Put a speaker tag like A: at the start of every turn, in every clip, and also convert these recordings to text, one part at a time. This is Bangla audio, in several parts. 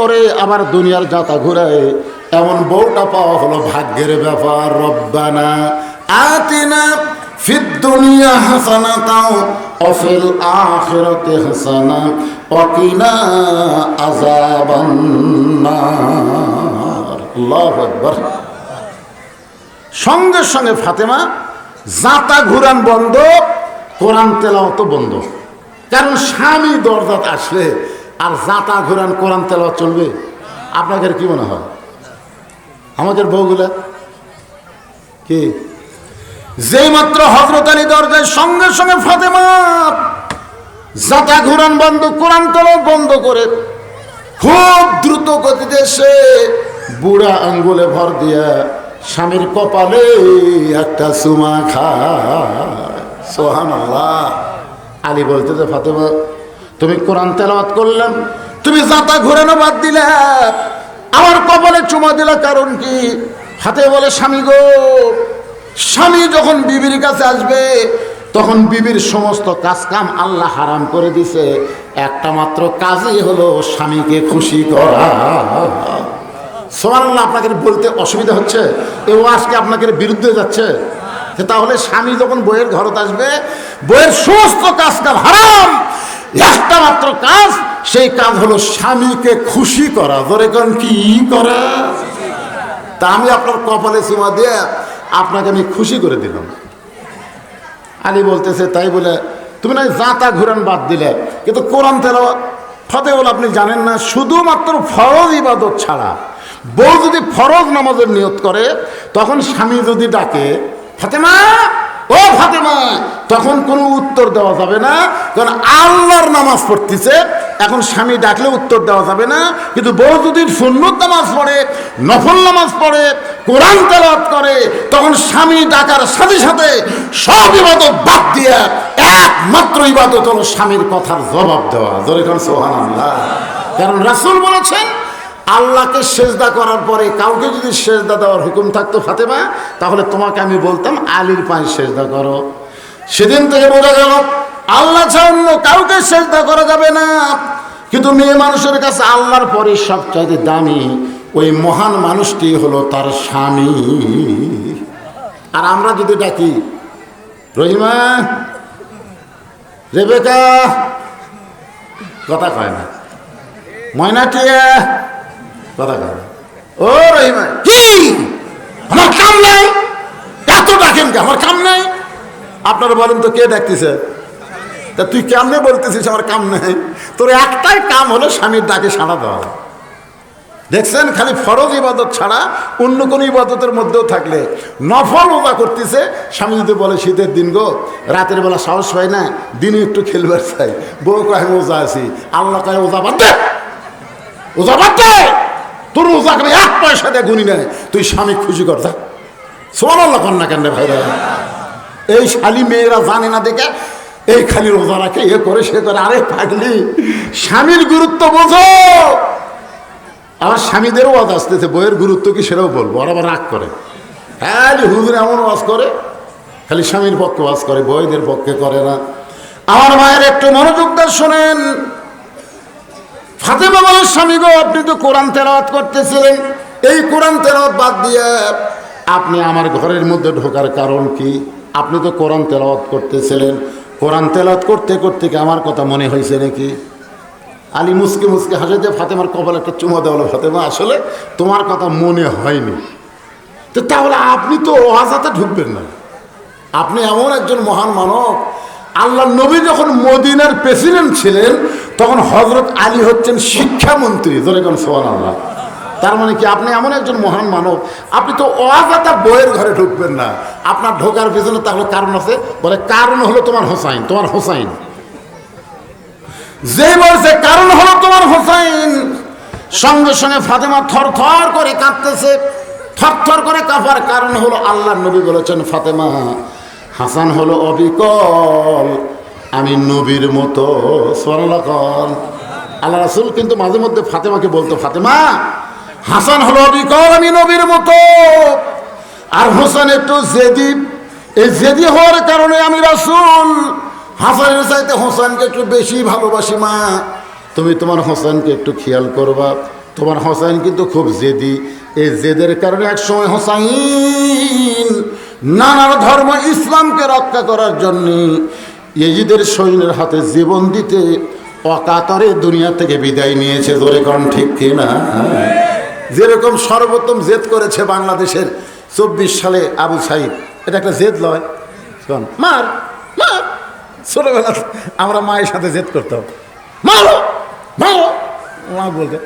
A: করে আবার দুনিয়ার যাতা ঘুরায়। এমন বউটা পাওয়া হলো ভাগ্যের ব্যাপার, রব্বানা। আতিনা হাসানা সঙ্গে সঙ্গে ফাতেমা জাতা ঘুরান বন্ধ, কোরআন তেলাওয়াত বন্ধ। কারণ স্বামী দরজাত আসলে আর জাতা ঘুরান, কোরআন তেলাওয়াত চলবে? আপনাদের কি মনে হয়? আমাদের বউগুলা? কি? যেই মাত্র হজরত আলী দরজায় সঙ্গে সঙ্গে ফাতেমা জাতা ঘুরান বন্ধ, কোরআন তেলাওয়াত বন্ধ করে খুব দ্রুত গতিতে এসে বুড়া আঙ্গুলে ভর দিয়া স্বামীর কপালে একটা সুমা খায়। সোহান আল্লাহ আলী বলতে যে ফাতেমা তুমি কোরআন তেলাওয়াত করলাম তুমি জাতা ঘুরানো বাদ দিলে, আমার কপালে চুমা দিলা কারণ কি? হাতে বলে, স্বামী গো, স্বামী যখন বিবির কাছে আসবে, তখন বিবির সমস্ত কাজ কাম আল্লাহ হারাম করে দিছে। একটা মাত্র কাজই হলো স্বামীকে খুশি করা। সোমানাল্লাহ আপনাকে বলতে অসুবিধা হচ্ছে? এ আজকে আপনাকে বিরুদ্ধে যাচ্ছে? তাহলে স্বামী যখন বইয়ের ঘরত আসবে, বইয়ের সমস্ত কাজ কাম হারাম। একটা মাত্র কাজ, সেই কাজ হলো স্বামীকে খুশি করা। ধরে কারণ কি করা? তা আমি আপনার কপালে সীমা দিয়ে আপনাকে আমি খুশি করে দিলাম। আলী বলতেছে, তাই বলে, তুমি না জাঁতা ঘুরান বাদ দিলে? কিন্তু কোরআন তেল ফতে বলে আপনি জানেন না, শুধুমাত্র ফরজ ইবাদত ছাড়া। বউ যদি ফরজ নামাজের নিয়ত করে, তখন স্বামী যদি ডাকে, ফাতেমা ও ফাতেমা, তখন কোনো উত্তর দেওয়া যাবে না, কারণ আল্লাহর নামাজ পড়তেছে, এখন স্বামী ডাকলে উত্তর দেওয়া যাবে না, কিন্তু বউ যদি সুন্নত নামাজ পড়ে, নফল নামাজ পড়ে, কোরআন তেলাওয়াত করে, তখন স্বামী ডাকার সাথে সাথে সব ইবাদত বাদ দিয়ে একমাত্র ইবাদত হলো স্বামীর কথার জবাব দেওয়া। জোরে কারণ সোহান আল্লাহ কারণ রাসুল বলেছেন আল্লাহকে সেজদা করার পরে কাউকে যদি সেজদা দেওয়ার হুকুম থাকতো ফাতেমা, তাহলে তোমাকে আমি বলতাম, আলীর পায়ে সেজদা করো। সেদিন থেকে বোঝা গেল, আল্লাহ ছাড়া কাউকে সেজদা করা যাবে না। কিন্তু মেয়ে মানুষের কাছে আল্লাহর পরে সবচাইতে দামি ওই মহান মানুষটি হলো তার স্বামী। আর আমরা যদি ডাকি, রহিমা, রেবেকা, কথা কয় না। ময়না ময়নাটিয়া কথা ও কি? আমার কাম ডাকেন আমার কাম আপনারা বলেন তো কে ডাকতেছে? তা তুই কেমনে বলতেছিস আমার কাম নাই? তোর একটাই কাম হলো স্বামীর ডাকে সাড়া দেওয়া। দেখছেন, খালি ফরজ ইবাদত ছাড়া অন্য কোনো ইবাদতের মধ্যেও থাকলে নফল ওজা করতেছে, স্বামী যদি বলে, শীতের দিন গো, রাতের বেলা সাহস পাই না, দিনে একটু খেলবার চাই। বউ আমি ওজা আছি। আল্লাহ কয় ওজা বাদ দে। ওজা বাদ দে! তোর এক পয়সা দিয়ে গুনি নেয় তুই স্বামী খুশি কর, যা। সোমান আল্লাহ না কেন রে এই শালি মেয়েরা জানে না দেখে, এই খালি রোজা রাখে, এ করে সে করে। আরে থাকলি স্বামীর গুরুত্ব বোঝো। আমার স্বামীদেরও ওয়াজ আসতেছে, বইয়ের গুরুত্ব কি সেটাও বলব আর আবার রাগ করে। হ্যাঁ হুজুর এমন ওয়াজ করে, খালি স্বামীর পক্ষে ওয়াজ করে, বইদের পক্ষে করে না। আমার মায়ের একটু মনোযোগ দিয়ে শোনেন। ফাতেমা বলে, স্বামী গো, আপনি তো কোরআন তেলাওয়াত করতেছিলেন। এই কোরআন তেলাওয়াত বাদ দিয়ে আপনি আমার ঘরের মধ্যে ঢোকার কারণ কি? আপনি তো কোরআন তেলাওয়াত করতেছিলেন। কোরআন তেলাওয়াত করতে করতে কি আমার কথা মনে হয়েছে নাকি? আলী মুসকে মুসকে হাসে যে ফাতেমার কপাল একটা চুমা দেওয়ালো ফাতেমা, আসলে তোমার কথা মনে হয়নি। তো তাহলে আপনি তো অহাজাতে ঢুকবেন না। আপনি এমন একজন মহান মানব আল্লাহ নবী যখন মদিনার প্রেসিডেন্ট ছিলেন তখন হজরত আলী হচ্ছেন শিক্ষামন্ত্রী ধরে কোন সোহান আল্লাহ তার মানে কি, আপনি এমন একজন মহান মানব, আপনি তো অজাতা বইয়ের ঘরে ঢুকবেন না। আপনার ঢোকার পেছনে তাহলে কারণ আছে? বলে, কারণ হলো তোমার হোসাইন তোমার হোসাইন। যে বলছে, কারণ হলো তোমার হোসাইন, সঙ্গে সঙ্গে ফাতেমা থর থর করে কাঁপতেছে থর থর করে কাঁপার কারণ হলো আল্লাহ নবী বলেছেন, ফাতেমা, হাসান হলো অবিকল। আমি নবীর মতো স্বর্ণকল আল্লাহ রাসুল কিন্তু মাঝে মধ্যে ফাতেমাকে বলতো, ফাতেমা, হাসান হলো অবিকল, আমি নবীর মতো। আর হোসেন একটু জেদি। এই জেদি হওয়ার কারণে আমি রাসুল, হাসানের চাইতে হোসেনকে একটু বেশি ভালোবাসি, মা। তুমি তোমার হোসেনকে একটু খেয়াল করবা। তোমার হোসেন কিন্তু খুব জেদি। এই জেদের কারণে এক সময় হোসাইন নানার ধর্ম ইসলামকে রক্ষা করার জন্য ইজিদের সৈন্যের হাতে জীবন দিতে অকাতরে দুনিয়া থেকে বিদায় নিয়েছে ধরে কন ঠিক কিনা যেরকম সর্বোত্তম জেদ করেছে বাংলাদেশের চব্বিশ সালে আবু সাইদ, এটা একটা জেদ লয়। মার মার। ছোটবেলা আমরা মায়ের সাথে জেদ করতাম। মারো মারো। মা বলতে,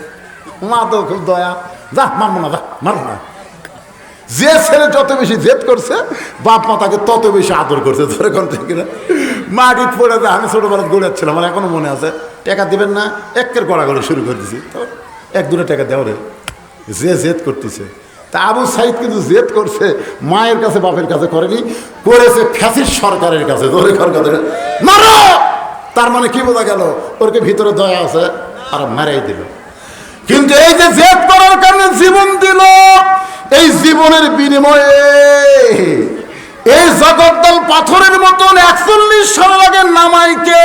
A: মা তো খুব দয়া, যা, মারবো না, যা, মারবো না। যে ছেলে যত বেশি জেদ করছে, বাপ মা তাকে তত বেশি আদর করছে ধরে কোন থেকে না? মাটির পড়ে যায় আমি ছোটোবেলা গড়াচ্ছিলাম আমার এখনও মনে আছে। টাকা দিবেন না, একের গড়া গড়াগড়ি শুরু করে দিছি। তো এক দুটো টাকা দেওয়া রে যে জেদ করতেছে। তা আবু সাইদ কিন্তু জেদ করছে, মায়ের কাছে, বাপের কাছে করেনি, করেছে ফ্যাসিস সরকারের কাছে তার মানে কি বোঝা গেল? ওরকে ভিতরে দয়া আছে, আর মারাই দিল। কিন্তু এই যে জেদ করার কারণে জীবন দিল, এই জীবনের বিনিময়ে এই জগদ্দল পাথরের মতন একচল্লিশ সাল আগে নামাইকে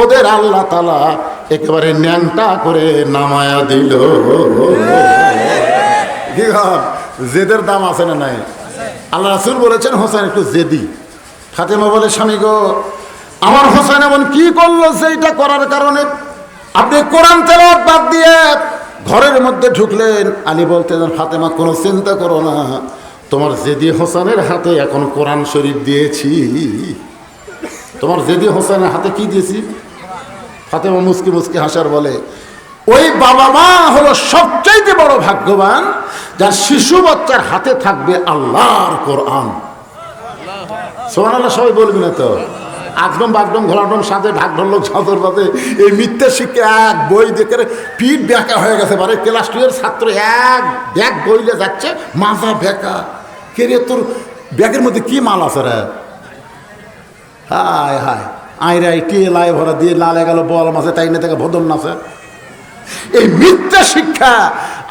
A: ওদের আল্লাহ তালা একেবারে ন্যাংটা করে নামায়া দিল। জেদের দাম আছে না নাই? আল্লাহ রাসুল বলেছেন, হোসেন একটু জেদি। ফাতেমা বলে, স্বামী গো, আমার হোসেন এমন কি করল সেইটা করার কারণে? আপনি কোরআন তেলাওয়াত বাদ দিয়ে ঘরের মধ্যে ঢুকলেন। আলী বলতেন, ফাতেমা, কোনো চিন্তা করো না। তোমার জেদি হোসেনের হাতে এখন কোরআন শরীফ দিয়েছি। তোমার জেদি হোসেনের হাতে কি দিয়েছি? ফাতেমা মুসকি মুসকি হাসার বলে, ওই বাবা মা হলো সবচাইতে বড় ভাগ্যবান, যার শিশু বাচ্চার হাতে থাকবে আল্লাহর কোরআন। সোহান সবাই বলবি না তো? আকদম বাগডম ঘোলাডম সাথে ঢাক ঢোলক ছাদর বাদে এই মিথ্যা শিক্ষা এক বই দেখে পিঠ ব্যাকা হয়ে গেছে। বারে ক্লাস টু এর ছাত্র এক ব্যাগ বইলে যাচ্ছে মাথা ব্যাকা। কে রে তোর ব্যাগের মধ্যে কি মাল আছে রে? হায় হায়। আইরাই টিয়ে লাই ভরা দিয়ে লালে গেল, বল মাছে, তাই না থেকে ভদন নাচে? এই মিথ্যা শিক্ষা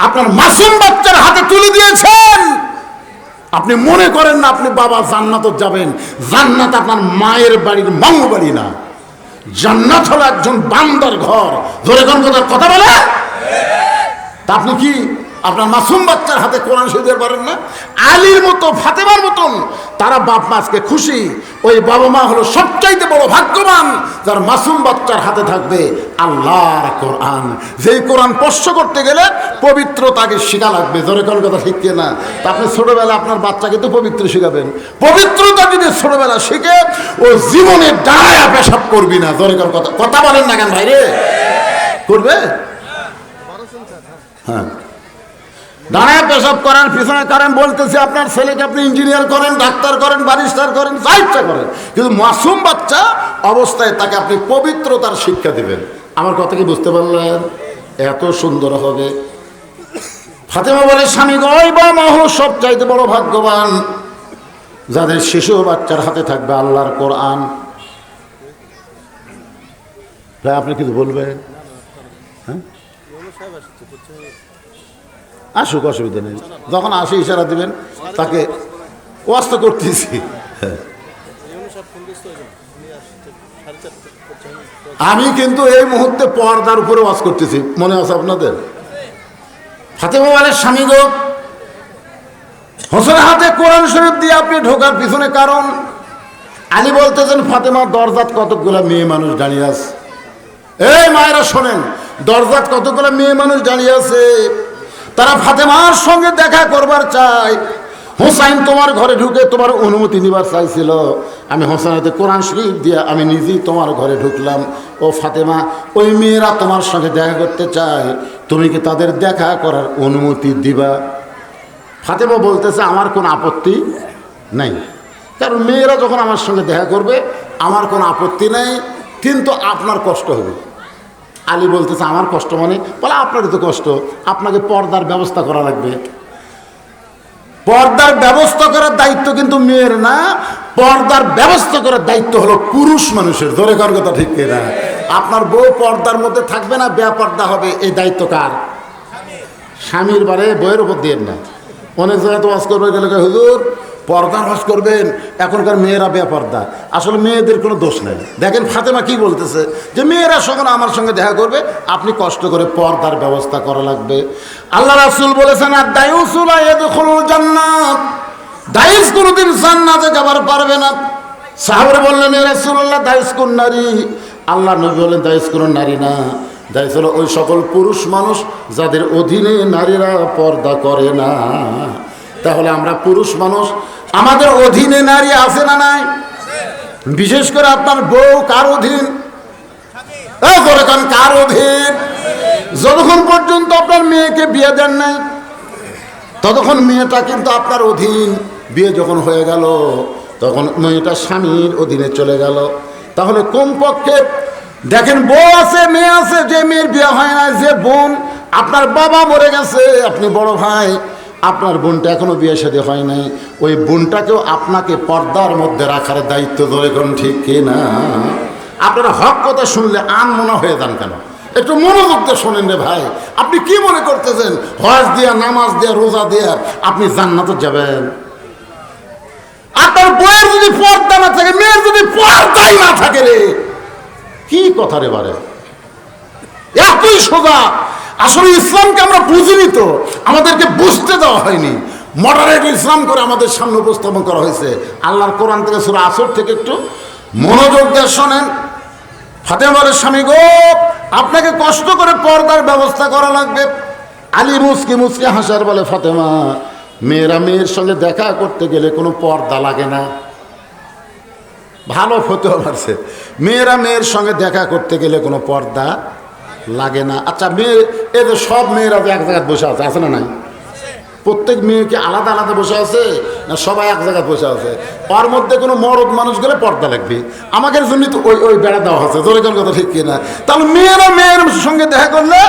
A: আপনার মাসুম বাচ্চার হাতে তুলে দিয়েছেন। আপনি মনে করেন না আপনি বাবা জান্নাত যাবেন। জান্নাত আপনার মায়ের বাড়ির মঙ্গ বাড়ি না। জান্নাত হলো একজন বান্দার ঘর। ধরে কোন কথা বলে? তা আপনি কি আপনার মাসুম বাচ্চার হাতে কোরআন দিতে পারেন না? আলীর মতো, ফাতেমার মতন। তারা বাপ মা আজকে খুশি। ওই বাবা মা হলো সবচাইতে বড় ভাগ্যবান, যার মাসুম বাচ্চার হাতে থাকবে আল্লাহর কোরআন। যেই কোরআন স্পর্শ করতে গেলে পবিত্র তাকে শিখা লাগবে। জোরে কোন কথা ঠিক না। তা আপনি ছোটবেলা আপনার বাচ্চাকে তো পবিত্র শিখাবেন। পবিত্রতা যদি ছোটবেলা শিখে, ও জীবনে দাঁড়ায় পেশাব করবি না। জোরে কোন কথা কথা বলেন না কেন ভাইরে করবে? হ্যাঁ। দাঁড়ায় পেশাব করেন, পিছনে করেন, বলতেছে, আপনার ছেলেকে আপনি ইঞ্জিনিয়ার করেন, ডাক্তার করেন বারিস্টার করেন, যা ইচ্ছা করেন। কিন্তু মাসুম বাচ্চা অবস্থায় তাকে আপনি পবিত্রতার শিক্ষা দিবেন। আমার কথা কি বুঝতে পারলেন? এত সুন্দর হবে। ফাতেমা বলে, স্বামী গয় বা মহ সব চাইতে বড় ভাগ্যবান। যাদের শিশু বাচ্চার হাতে থাকবে আল্লাহর কোরআন। আপনি কিছু বলবেন? আসুক, অসুবিধা নেই। যখন আসে, ইশারা দিবেন, তাকে ওয়াস্ত করতেছি। আমি কিন্তু এই মুহূর্তে পর্দার উপরে ওয়াজ করতেছি। মনে আছে আপনাদের? হাতে মোবাইলের স্বামী গো হোসেনের হাতে কোরআন শরীফ দিয়ে আপনি ঢোকার পিছনে কারণ, আলী বলতেছেন, ফাতেমা, দরজাত কতগুলো মেয়ে মানুষ দাঁড়িয়ে আছে? এই মায়েরা শোনেন, দরজাত কতগুলো মেয়ে মানুষ দাঁড়িয়ে আছে? তারা ফাতেমার সঙ্গে দেখা করবার চায়। হোসাইন তোমার ঘরে ঢুকে তোমার অনুমতি নিবার চাইছিল। আমি হোসাইনতে কোরআন শরীফ দিয়ে আমি নিজেই তোমার ঘরে ঢুকলাম। ও ফাতেমা, ওই মেয়েরা তোমার সঙ্গে দেখা করতে চায়। তুমি কি তাদের দেখা করার অনুমতি দিবা? ফাতেমা বলতেছে, আমার কোনো আপত্তি নাই। কারণ মেয়েরা যখন আমার সঙ্গে দেখা করবে, আমার কোনো আপত্তি নাই, কিন্তু আপনার কষ্ট হবে। আলী বলতেছে, আমার কষ্ট মানে? বলে, আপনারই তো কষ্ট। আপনাকে পর্দার ব্যবস্থা করা লাগবে। পর্দার ব্যবস্থা করার দায়িত্ব কিন্তু মেয়ের না, পর্দার ব্যবস্থা করার দায়িত্ব হলো পুরুষ মানুষের। ধরে কর কথা ঠিক না? আপনার বউ পর্দার মধ্যে থাকবে না বেপর্দা হবে, এই দায়িত্ব কার? স্বামীর বারে বইয়ের উপর দিয়ে না। অনেক জায়গায় তো ওয়াজ করবে, গেলে হুজুর পর্দার হজ করবেন, এখনকার মেয়েরা বেপর্দা। আসলে মেয়েদের কোনো দোষ নেই। দেখেন ফাতেমা কি বলতেছে? যে মেয়েরা সঙ্গে আমার সঙ্গে দেখা করবে, আপনি কষ্ট করে পর্দার ব্যবস্থা করা লাগবে। আল্লাহ রাসুল বলেছেন আর দায়ুসুল জান্নাত। দায়ুস কোনোদিন জান্নাতে যাবার পারবে না। সাহরে বললেন, এ রাসূলুল্লাহ দায়ুস কোন নারী? আল্লাহ নবী বললেন দায়ুস কোন নারী না। দায়ুস হলো ওই সকল পুরুষ মানুষ যাদের অধীনে নারীরা পর্দা করে না। তাহলে আমরা পুরুষ মানুষ আমাদের অধীনে নারী আছে না নাই? বিশেষ করে আপনার বউ কার অধীন? কার অধীন? যতক্ষণ পর্যন্ত আপনার মেয়েকে বিয়ে দেন নাই, ততক্ষণ মেয়েটা কিন্তু আপনার অধীন। বিয়ে যখন হয়ে গেল, তখন মেয়েটা স্বামীর অধীনে চলে গেল। তাহলে কমপক্ষে দেখেন বউ আছে, মেয়ে আছে, যে মেয়ের বিয়ে হয় না যে বোন আপনার বাবা মরে গেছে, আপনি বড় ভাই আপনার বোনটা এখনও বিয়ে সাথে হয় নাই। ওই বোনটাকেও আপনাকে পর্দার মধ্যে রাখার দায়িত্ব ধরে কোন ঠিক কিনা আপনারা হক কথা শুনলে আন মনে হয়ে যান কেন? একটু মনোযোগ দিয়ে শোনেন রে ভাই। আপনি কি মনে করতেছেন? হজ দিয়া, নামাজ দিয়া, রোজা দিয়া আপনি জান্নাতে যাবেন। আপনার বইয়ের যদি পর্দা না থাকে, মেয়ের যদি পর্দাই না থাকে রে, কি কথা রে বারে? এতই সোজা আসলে ইসলামকে আমরা বুঝিনি তো, আমাদেরকে বুঝতে দেওয়া হয়নি। মডারেট ইসলাম করে আমাদের সামনে উপস্থাপন করা হয়েছে। আল্লাহর কোরআন থেকে সুরা আসর থেকে একটু মনোযোগ দিয়ে শোনেন। ফাতেমার স্বামী গো, আপনাকে কষ্ট করে পর্দার ব্যবস্থা করা লাগবে। আলী মুসকি মুসকি হাসার বলে, ফাতেমা, মেয়েরা মেয়ের সঙ্গে দেখা করতে গেলে কোনো পর্দা লাগে না। ভালো ফতে পারছে মেয়েরা মেয়ের সঙ্গে দেখা করতে গেলে কোনো পর্দা লাগে না। আচ্ছা মেয়ে এদের সব মেয়েরা এক জায়গায় বসে আছে আছে না নাই? প্রত্যেক মেয়েকে আলাদা আলাদা বসে আছে, না সবাই এক জায়গায় বসে আছে? ওর মধ্যে কোনো মরদ মানুষ গেলে পর্দা লাগবে। আমাদের জন্য তো ওই ওই বেড়া দেওয়া হচ্ছে কোন কথা ঠিক কিনা? তাহলে মেয়েরা মেয়ের সঙ্গে দেখা করলে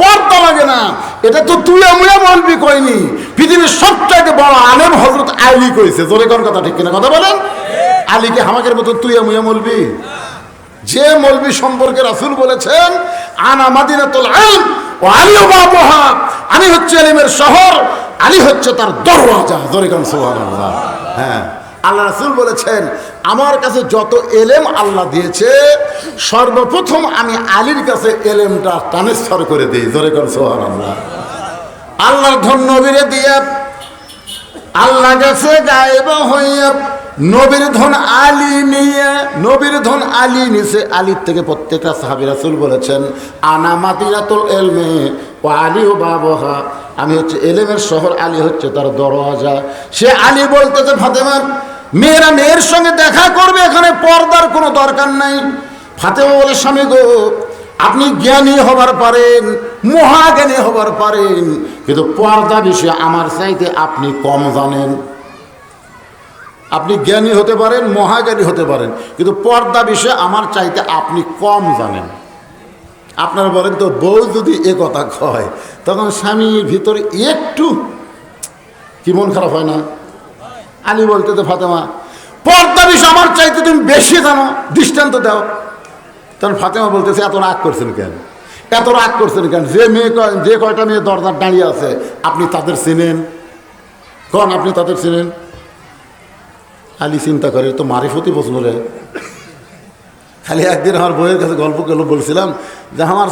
A: পর্দা লাগে না। এটা তো তুই আমিও বলবি কইনি। পৃথিবীর সবচাইতে বড় আলেম হজরত আলী কইছে কোন কথা ঠিক কিনা? কথা বলেন? আলীকে আমাদের মতো তুই আমিও বলবি? যে মলবি সম্পর্কে রাসুল বলেছেন, আনা মাদিনাতুল আলম ও আলী বাবহা। আমি হচ্ছে আলিমের শহর, আলী হচ্ছে তার দরওয়াজা। জরিকান সুবহানাল্লাহ। হ্যাঁ। আল্লাহ রাসুল বলেছেন, আমার কাছে যত এলেম আল্লাহ দিয়েছে, সর্বপ্রথম আমি আলীর কাছে এলেমটা ট্রান্সফার করে দিই। জরিকান সুবহানাল্লাহ। আল্লাহর ধন নবীরে দিয়ে আল্লাহ গেছে গায়েব হইয়া নবীর ধন আলী নিয়ে, নবীর ধন আলী নিছে, আলীর থেকে প্রত্যেকটা সাহাবি রাসুল বলেছেন, আনা মাদিনাতুল এলমে ও আলী ও বাবহা। আমি হচ্ছে এলেমের শহর, আলী হচ্ছে তার দরওয়াজা। সে আলী বলতেছে, ফাতেমা, মেয়েরা মেয়ের সঙ্গে দেখা করবে, এখানে পর্দার কোনো দরকার নাই। ফাতেমা বলে, স্বামী গো, আপনি জ্ঞানী হবার পারেন, মহাজ্ঞানী হবার পারেন, কিন্তু পর্দা বিষয়ে আমার চাইতে আপনি কম জানেন। আপনি জ্ঞানী হতে পারেন, মহাজ্ঞানী হতে পারেন, কিন্তু পর্দা বিষয়ে আমার চাইতে আপনি কম জানেন। আপনারা বলেন তো, বউ যদি এ কথা কয়, তখন স্বামীর ভিতরে একটু কি মন খারাপ হয় না? আলী বলতে তো ফাতেমা, পর্দা বিষয় আমার চাইতে তুমি বেশি জানো, দৃষ্টান্ত দাও। তখন ফাতেমা বলতেছে, এত রাগ করছেন কেন? এত রাগ করছেন কেন? যে মেয়ে কয়- যে কয়টা মেয়ে দরজার দাঁড়িয়ে আছে, আপনি তাদের চিনেন? কন আপনি তাদের চিনেন? আলী চিন্তা করে তো মারিফতি প্রশ্ন রে। খালি একদিন আমার বইয়ের কাছে গল্প গেল বলছিলাম যে আমার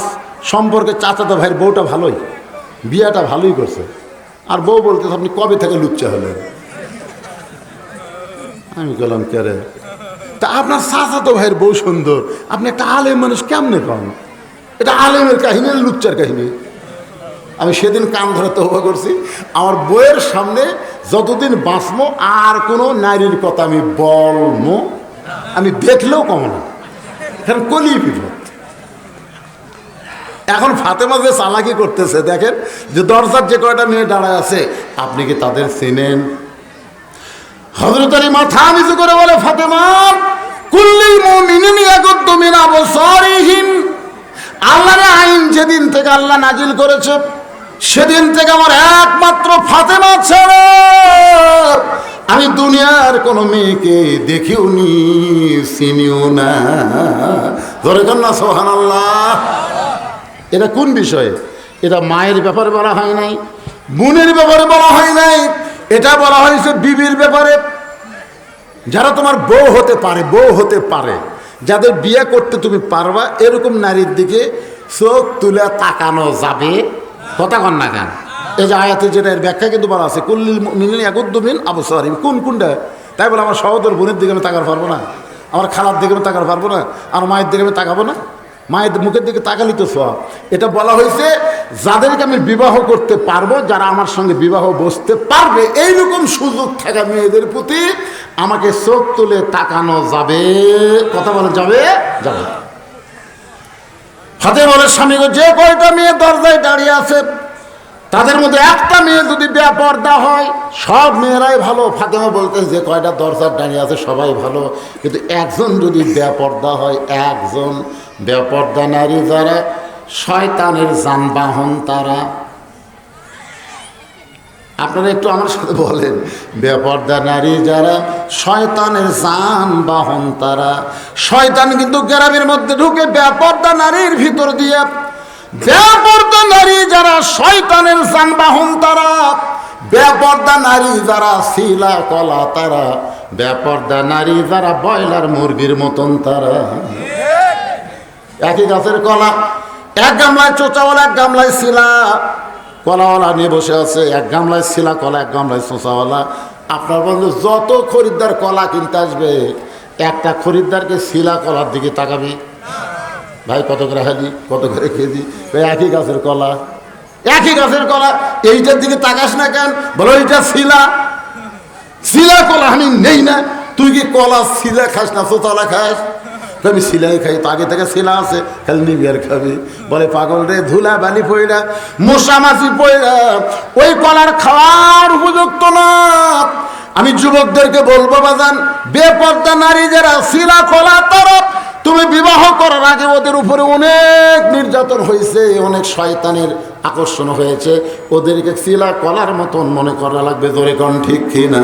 A: সম্পর্কে চাচাতো ভাইয়ের বউটা ভালোই, বিয়াটা ভালোই করছে। আর বউ বলতে আপনি কবে থেকে লুচ্চা হলেন? আমি গেলাম কে রে? তা আপনার চাচাতো ভাইয়ের বউ সুন্দর, আপনি একটা আলেম মানুষ কেমনে পান? এটা আলেমের কাহিনী লুচ্চার কাহিনী? আমি সেদিন কান ধরে তহবা করছি। আমার বইয়ের সামনে যতদিন বাঁচবো, আর কোনো নারীর কথা আমি বলব, আমি দেখলেও কম না। কারণ কলি বিপদ। এখন ফাতেমা যে চালাকি করতেছে, দেখেন যে দরজার যে কয়টা মেয়ে দাঁড়ায় আছে, আপনি কি তাদের চেনেন? হজরত মাথা নিচু করে বলে, ফাতেমা, কুল্লিল আইন যেদিন থেকে আল্লাহ নাজিল করেছে সেদিন থেকে আমার একমাত্র ফাতেমা ছাড়া আমি দুনিয়ার কোনো মেয়েকে দেখিও নি চিনিও না। ধরে না সোহান আল্লাহ এটা কোন বিষয়ে? এটা মায়ের ব্যাপারে বলা হয় নাই, বোনের ব্যাপারে বলা হয় নাই। এটা বলা হয়েছে বিবির ব্যাপারে। যারা তোমার বউ হতে পারে, বউ হতে পারে, যাদের বিয়ে করতে তুমি পারবা, এরকম নারীর দিকে চোখ তুলে তাকানো যাবে। কথা না কেন? এই যে আয়াতে যেটা এর ব্যাখ্যা কিন্তু বলা আছে, কুল্লিল মিনিন একদ্দমিন আবু সারিম কোন কোনটা? তাই বলে আমার সহোদর বোনের দিকে আমি তাকার পারব না। আমার খালার দিকে আমি তাকার পারব না। আর মায়ের দিকে আমি তাকাবো না। মায়ের মুখের দিকে তাকালি তো সব। এটা বলা হয়েছে, যাদেরকে আমি বিবাহ করতে পারব, যারা আমার সঙ্গে বিবাহ বসতে পারবে, এইরকম সুযোগ থাকা মেয়েদের প্রতি। আমাকে চোখ তুলে তাকানো যাবে। কথা বলা যাবে? যাবে। হাতে বলে, স্বামী যে কয়টা মেয়ে দরজায় আছে। তাদের মধ্যে একটা মেয়ে যদি বেপর্দা হয়, সব মেয়েরাই ভালো। ফাতেমা বলতে যে কয়টা দরজার দাঁড়িয়ে আছে, সবাই ভালো। কিন্তু একজন যদি বেপর্দা হয়, একজন বেপর্দা নারী যারা, শয়তানের যানবাহন তারা। আপনারা একটু আমার সাথে বলেন বেপর্দা নারী যারা, শয়তানের যানবাহন তারা। শয়তান কিন্তু গ্রামের মধ্যে ঢুকে বেপর্দা নারীর ভিতর দিয়ে বেপর্দা নারী যারা শয়তানের যানবাহন তারা, বেপর্দা নারী যারা শিলা কলা তারা, বেপর্দা নারী যারা বয়লার মুরগির মতন তারা। একই গাছের কলা, এক গামলায় চোচাওয়ালা, এক গামলায় শিলা। কলাওয়ালা নিয়ে বসে আছে, এক গামলায় শিলা কলা, এক গামলায় চোচাওয়ালা। আপনার বন্ধু, যত খরিদ্দার কলা কিনতে আসবে, একটা খরিদ্দারকে শিলা কলার দিকে তাকাবি। ভাই, কত করে হালি কত করে কেজি? ভাই একই গাছের কলা। একই গাছের কলা। এইটার দিকে তাকাস না কেন? বলো, এইটা শিলা। শিলা কলা আমি নেই না। তুই কি কলা শিলা খাস না চোতলা খাস? আমি শিলাই খাই, তো আগে থেকে শিলা আছে। খালি নিবিয়ার খাবি। বলে, পাগল রে, ধুলা বালি পইরা, মশা মাছি পইরা, ওই কলার খাওয়ার উপযুক্ত না। আমি যুবকদেরকে বলব, বাজান, বেপর্দা নারী যারা শিলা কলা তারা তুমি বিবাহ করার আগে ওদের উপরে অনেক নির্যাতন হয়েছে, অনেক শয়তানের আকর্ষণ হয়েছে। ওদেরকে শিলা কলার মতন মনে করা লাগবে, জোরে কন ঠিক কিনা?